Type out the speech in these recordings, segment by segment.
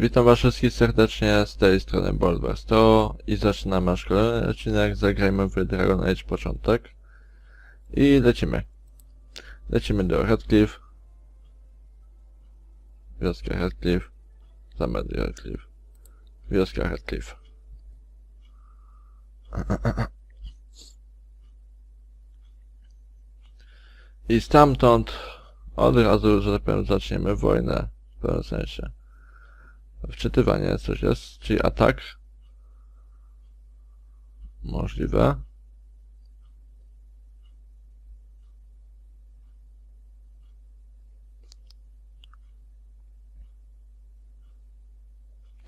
Witam was wszystkich serdecznie z tej strony Boldwars to i zaczynamy nasz kolejny odcinek, zagrajmy w Dragon Age początek i lecimy. Lecimy do Redcliffe. Wioska Redcliffe. Zamek Redcliffe. Wioska Redcliffe. I stamtąd od razu, że tak powiem, zaczniemy wojnę w pewnym sensie. Wczytywanie coś jest, czyli atak. Możliwe.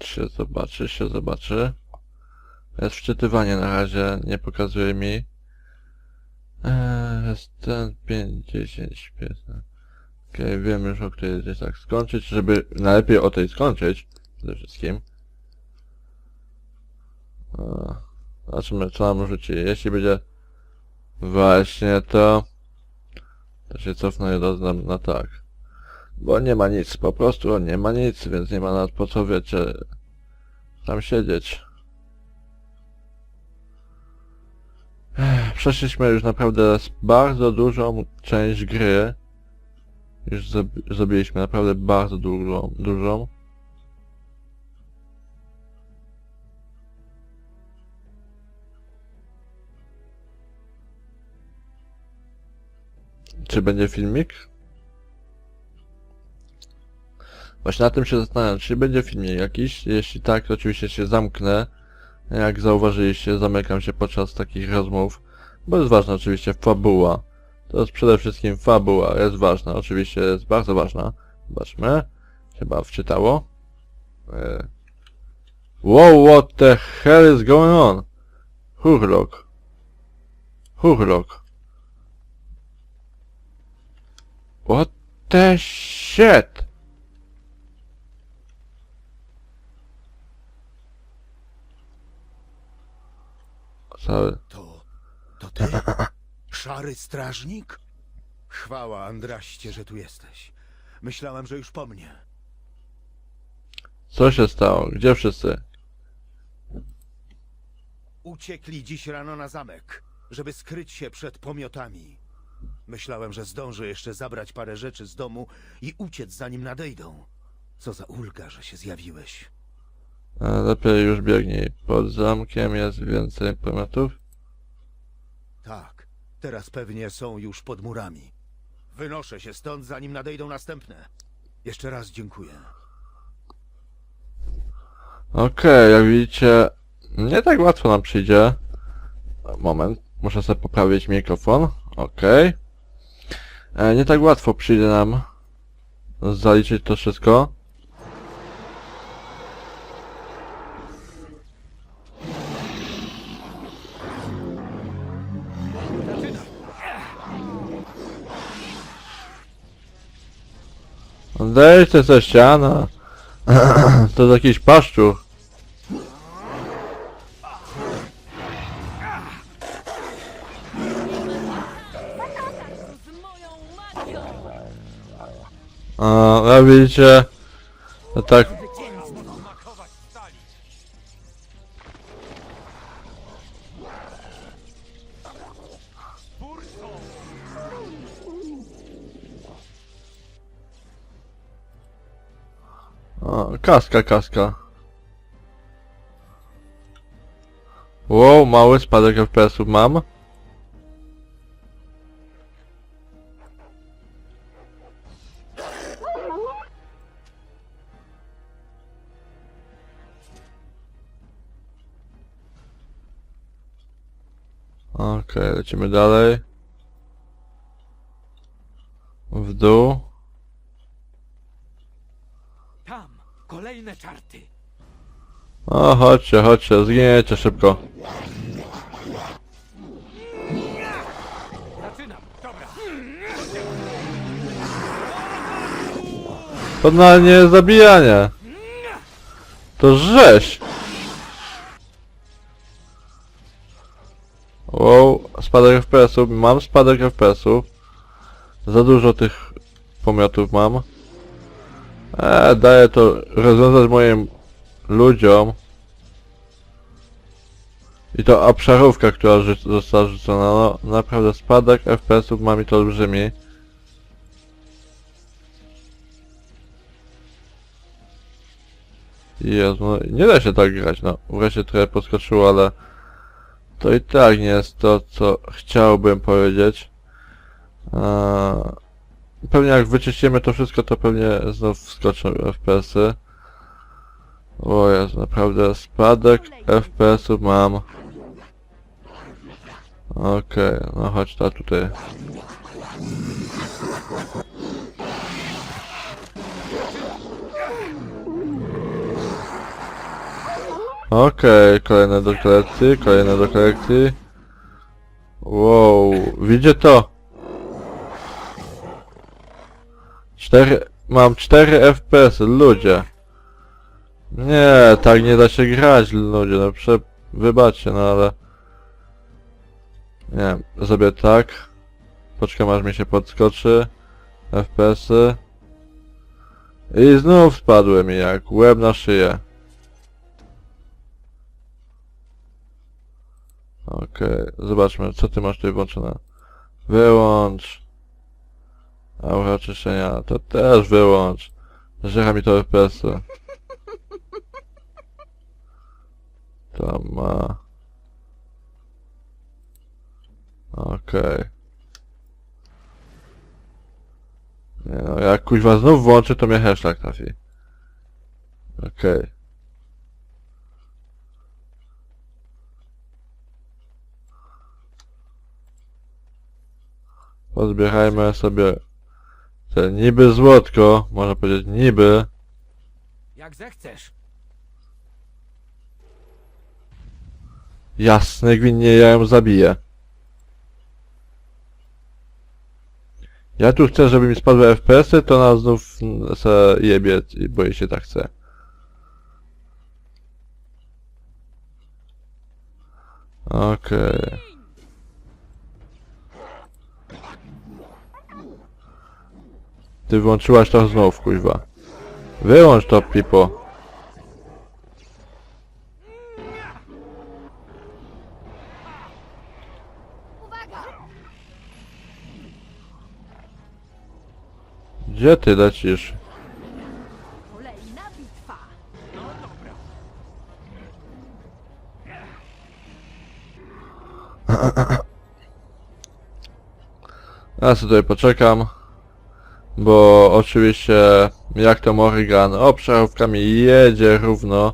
Się zobaczy, się zobaczy. Jest wczytywanie na razie, nie pokazuje mi. Eee, jest ten 5, 10, 15. Okej, wiem już o której tak skończyć, żeby najlepiej o tej skończyć przede wszystkim. Zobaczymy co nam rzuci. Jeśli będzie właśnie to, to się cofnę i rozdam na tak. Bo nie ma nic, po prostu nie ma nic, więc nie ma nawet po co wiecie tam siedzieć. Przeszliśmy już naprawdę bardzo dużą część gry. Już zrobi- zrobiliśmy naprawdę bardzo dużą, dużą. Czy będzie filmik? Właśnie na tym się zastanawiam, czy będzie filmik jakiś. Jeśli tak, to oczywiście się zamknę. Jak zauważyliście, zamykam się podczas takich rozmów, bo jest ważna oczywiście fabuła. To jest przede wszystkim fabuła, jest ważna, oczywiście jest bardzo ważna. Zobaczmy. Chyba wczytało. E... Wow, what the hell is going on? Hurlok. Hurlok. What the shit? Cały... To... to ty? Szary strażnik? Chwała, Andraście, że tu jesteś. Myślałem, że już po mnie. Co się stało? Gdzie wszyscy? Uciekli dziś rano na zamek, żeby skryć się przed pomiotami. Myślałem, że zdążę jeszcze zabrać parę rzeczy z domu i uciec zanim nadejdą. Co za ulga, że się zjawiłeś. A, lepiej już biegnij. Pod zamkiem jest więcej pomiotów. Tak, teraz pewnie są już pod murami. Wynoszę się stąd, zanim nadejdą następne. Jeszcze raz dziękuję. Okej, jak widzicie, nie tak łatwo nam przyjdzie. Moment, muszę sobie poprawić mikrofon. Okej. E, Nie tak łatwo przyjdzie nam zaliczyć to wszystko. Odejdźcie ze ściana. To jest jakiś paszczur. A, jak widzicie, to tak, Zwycięstwo! o, kaska, kaska. Wow, mały spadek FPS-ów mam. Okej, lecimy dalej. W dół. Tam, kolejne czarty. O, chodźcie, chodźcie, zginiecie szybko. Zaczynam. Dobra. To na nie zabijanie. To rzeź. Wow, spadek FPS-ów, mam spadek FPS-ów. Za dużo tych pomiotów mam. E, daję to rozwiązać moim ludziom. I to obszarówka, która została rzucona, no naprawdę spadek FPS-ów ma mi to olbrzymi. Jezu, no nie da się tak grać, no wreszcie trochę podskoczyło, ale to i tak nie jest to, co chciałbym powiedzieć. Pewnie jak wyczyścimy to wszystko, to pewnie znów wskoczą FPS-y. O jest, naprawdę spadek FPS-ów mam. Okej, no chodź ta tutaj. Okej, kolejne do kolekcji, kolejne do kolekcji. Wow, widzicie to? 4, mam 4 FPS, ludzie. Nie, tak nie da się grać, ludzie, no prze... Wybaczcie, no ale... Nie zrobię tak. Poczekam aż mi się podskoczy. FPS-y. I znów spadły mi jak łeb na szyję. Okej, zobaczmy, co ty masz tutaj włączone. Wyłącz. Aura czyszczenia, to też wyłącz. Żera mi to FPS-y. To ma... Okej. Nie no, jak kuźwa znów włączy, to mnie hashtag trafi. Okej. Pozbierajmy sobie te niby złotko, można powiedzieć niby. Jak zechcesz. Jasne, gwinnie ja ją zabiję. Ja tu chcę, żeby mi spadły FPS-y, to ona znów se jebie, i- bo jej się tak chce. Okej. Ty włączyłaś to znów, kuźwa. Wyłącz to, pipo. Gdzie ty lecisz? Kolejna bitwa. Ja sobie tutaj poczekam. Bo oczywiście jak to Morrigan obszarówkami jedzie równo.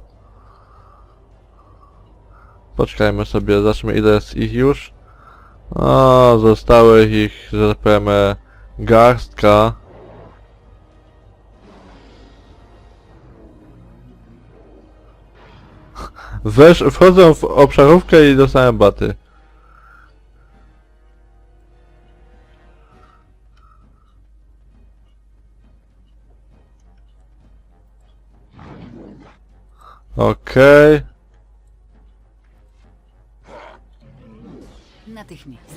Poczekajmy sobie, zobaczmy ile jest ich już. O, zostały ich, że tak powiem, garstka. Wesz, wchodzą w obszarówkę i dostałem baty. Okej. Natychmiast.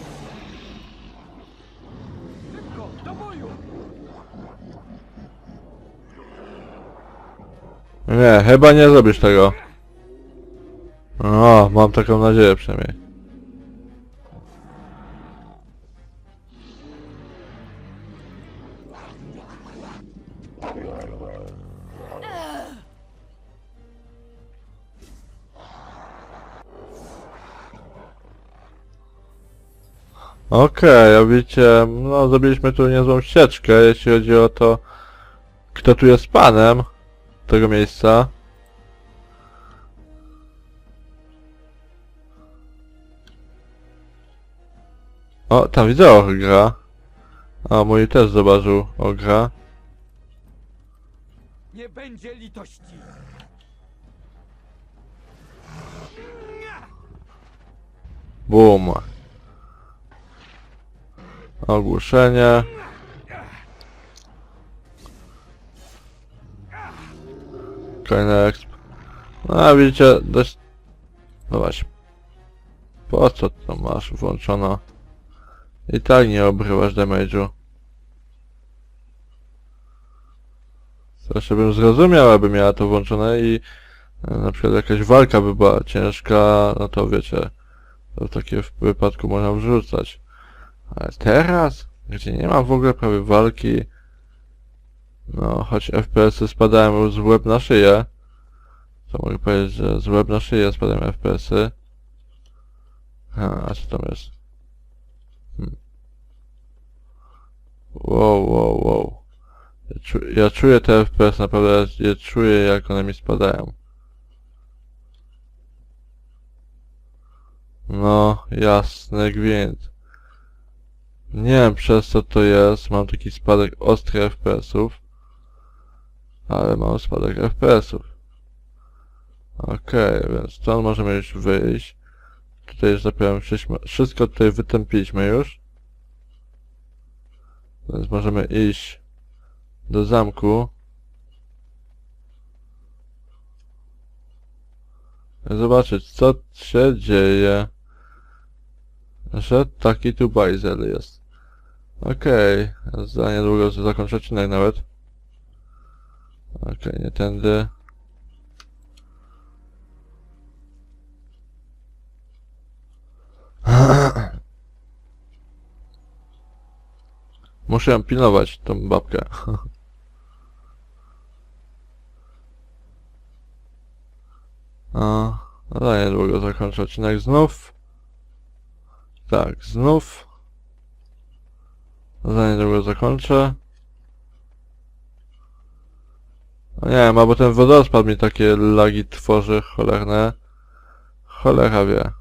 Szybko, do boju! Nie, chyba nie zrobisz tego. O, mam taką nadzieję przynajmniej. Okej, a wiecie, no zrobiliśmy tu niezłą ścieżkę, jeśli chodzi o to, kto tu jest panem tego miejsca. O, tam widzę ogra. A, mój też zobaczył ogra. Nie będzie litości. Boom. Ogłuszenie. Kolejny exp. No a widzicie, dość... No właśnie. Po co to masz włączono? I tak nie obrywasz damage'u. Jeszcze bym zrozumiał, aby miała to włączone i e, na przykład jakaś walka by była ciężka, no to wiecie, to w takim wypadku można wrzucać. Ale teraz, gdzie nie ma w ogóle prawie walki, no choć FPS-y spadają z łeb na szyję, to mogę powiedzieć, że z łeb na szyję spadają FPS-y. A, a co tam jest? Hmm. Wow, wow, wow. Ja, czu, ja czuję te FPS, naprawdę ja je czuję jak one mi spadają. No, jasny gwint. Nie wiem przez co to jest, mam taki spadek ostry FPS-ów. Ale mam spadek FPS-ów. Okej, więc stąd możemy już wyjść. Tutaj, powiem, wszyśmy- wszystko tutaj wytępiliśmy już. Więc możemy iść do zamku. Zobaczyć, co się dzieje. Że taki tu bajzel jest. Okej, za niedługo zakończę odcinek nawet. Okej, nie tędy. Muszę pilnować, tą babkę. A, no za niedługo zakończę odcinek znów. Tak, znów. Za niedługo zakończę. No nie wiem, albo ten wodospad mi takie lagi tworzy cholerne. Cholera wie.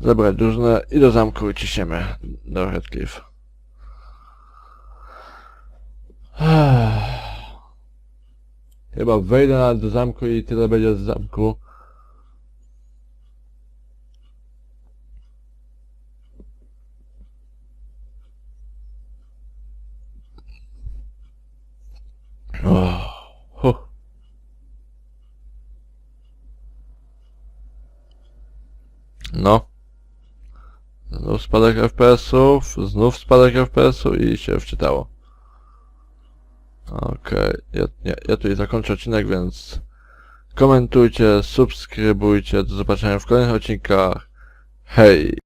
Zabrać różne i do zamku i ciśniemy do Redcliffe. Chyba wejdę na do zamku i tyle będzie z zamku. No. Znów spadek FPS-ów, znów spadek FPS-u i się wczytało. Okej, ja, ja, ja tutaj zakończę odcinek, więc komentujcie, subskrybujcie, do zobaczenia w kolejnych odcinkach. Hej!